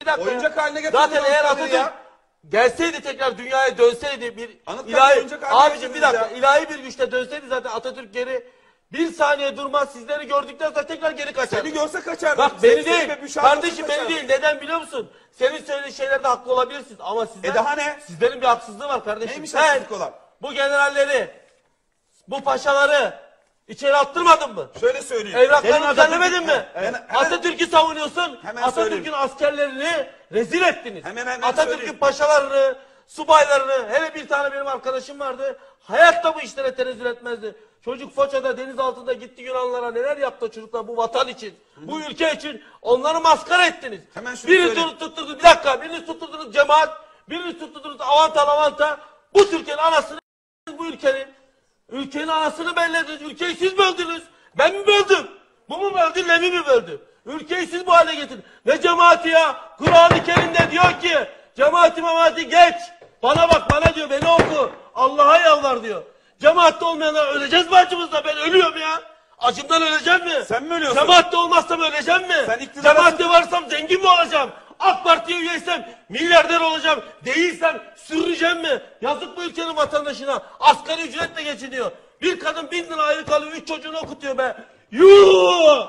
Bir dakika. Oyuncak haline getirdin Zaten eğer Atatürk ya. gelseydi tekrar dünyaya dönseydi bir Anıtkabir ilahi oyuncak haline abicim bir getirdiniz dakika ya. ilahi bir güçle dönseydi zaten Atatürk geri bir saniye durmaz sizleri gördükten sonra tekrar geri kaçar. Seni görse kaçar. Bak beni seni değil. ve Büşra Kardeşim beni değil. Neden biliyor musun? Senin söylediğin şeylerde haklı olabilirsiniz ama sizler, E daha ne? sizlerin bir haksızlığı var kardeşim. Neymiş Sen haksızlık olan? bu generalleri, bu paşaları içeri attırmadın mı? Şöyle söyleyeyim. Evraklarını düzenlemedin mi? Atatürk'ü savunuyorsun. Hemen Atatürk'ün askerlerini rezil ettiniz. Hemen- hemen Atatürk'ün paşalarını, subaylarını, hele bir tane benim arkadaşım vardı. Hayatta bu işlere tenezzül etmezdi. Çocuk Foça'da deniz altında gitti Yunanlara neler yaptı çocuklar bu vatan için, bu ülke için onları maskara ettiniz. Hemen şunu birini söyleyeyim. tut- tutturdunuz bir dakika birini tutturdunuz cemaat, birini tutturdunuz avanta lavanta. Bu Türkiye'nin anasını bu ülkenin. Ülkenin anasını bellediniz. Ülkeyi siz böldünüz. Ben mi böldüm? Bu mu böldü, Lemi mi böldü? Ülkeyi siz bu hale getirdiniz. Ne cemaati ya? Kur'an-ı Kerim'de diyor ki cemaati memaati geç. Bana bak bana diyor beni oku. Allah'a yalvar diyor. Cemaatte olmayanlar öleceğiz mi acımızda? Ben ölüyorum ya. Acımdan öleceğim mi? Sen mi ölüyorsun? Cemaatte olmazsam öleceğim mi? Sen iktidara- Cemaatte varsam zengin mi olacağım? Üyeysem milyarder olacağım. Değilsem sürüneceğim mi? Yazık bu ülkenin vatandaşına. Asgari ücretle geçiniyor. Bir kadın bin lira ayrı kalıyor. Üç çocuğunu okutuyor be. Yuh!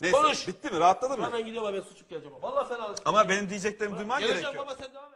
Neyse, Konuş. bitti mi? Rahatladın mı? Hemen gidiyorum ben suçup geleceğim. Vallahi fena. Ama benim diyeceklerimi duyman Geleceğim gerekiyor. baba sen devam et.